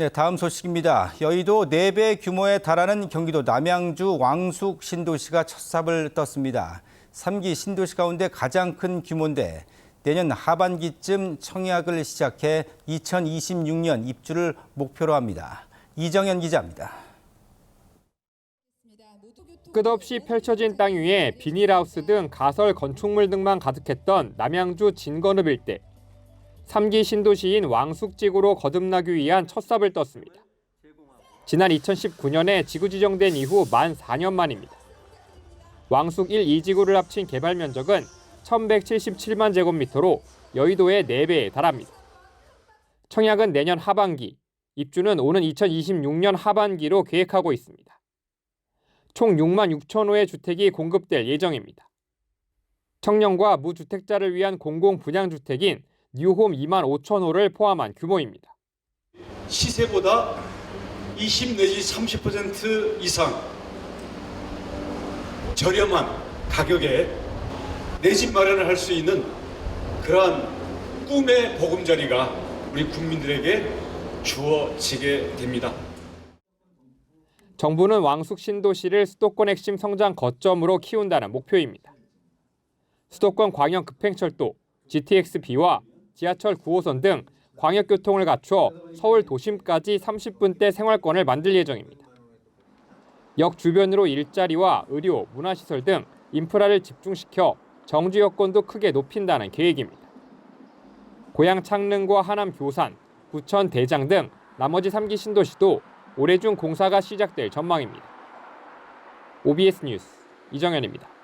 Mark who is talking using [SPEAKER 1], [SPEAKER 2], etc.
[SPEAKER 1] 네, 다음 소식입니다. 여의도 4배 규모에 달하는 경기도 남양주 왕숙 신도시가 첫 삽을 떴습니다. 3기 신도시 가운데 가장 큰 규모인데 내년 하반기쯤 청약을 시작해 2026년 입주를 목표로 합니다. 이정현 기자입니다.
[SPEAKER 2] 끝없이 펼쳐진 땅 위에 비닐하우스 등 가설 건축물 등만 가득했던 남양주 진건읍 일대. 3기 신도시인 왕숙지구로 거듭나기 위한 첫 삽을 떴습니다. 지난 2019년에 지구 지정된 이후 만 4년 만입니다. 왕숙 1, 2지구를 합친 개발 면적은 1177만 제곱미터로 여의도의 4배에 달합니다. 청약은 내년 하반기, 입주는 오는 2026년 하반기로 계획하고 있습니다. 총 6만 6천 호의 주택이 공급될 예정입니다. 청년과 무주택자를 위한 공공 분양 주택인 뉴홈 2만 5천 호를 포함한 규모입니다.
[SPEAKER 3] 시세보다 20 내지 30% 이상 저렴한 가격에 내 집 마련을 할 수 있는 그러한 꿈의 보금자리가 우리 국민들에게 주어지게 됩니다.
[SPEAKER 2] 정부는 왕숙 신도시를 수도권 핵심 성장 거점으로 키운다는 목표입니다. 수도권 광역 급행철도, GTX-B와 지하철 9호선 등 광역교통을 갖춰 서울 도심까지 30분대 생활권을 만들 예정입니다. 역 주변으로 일자리와 의료, 문화시설 등 인프라를 집중시켜 정주 여건도 크게 높인다는 계획입니다. 고향 창릉과 하남 교산, 부천 대장 등 나머지 3기 신도시도 올해 중 공사가 시작될 전망입니다. OBS 뉴스 이정현입니다.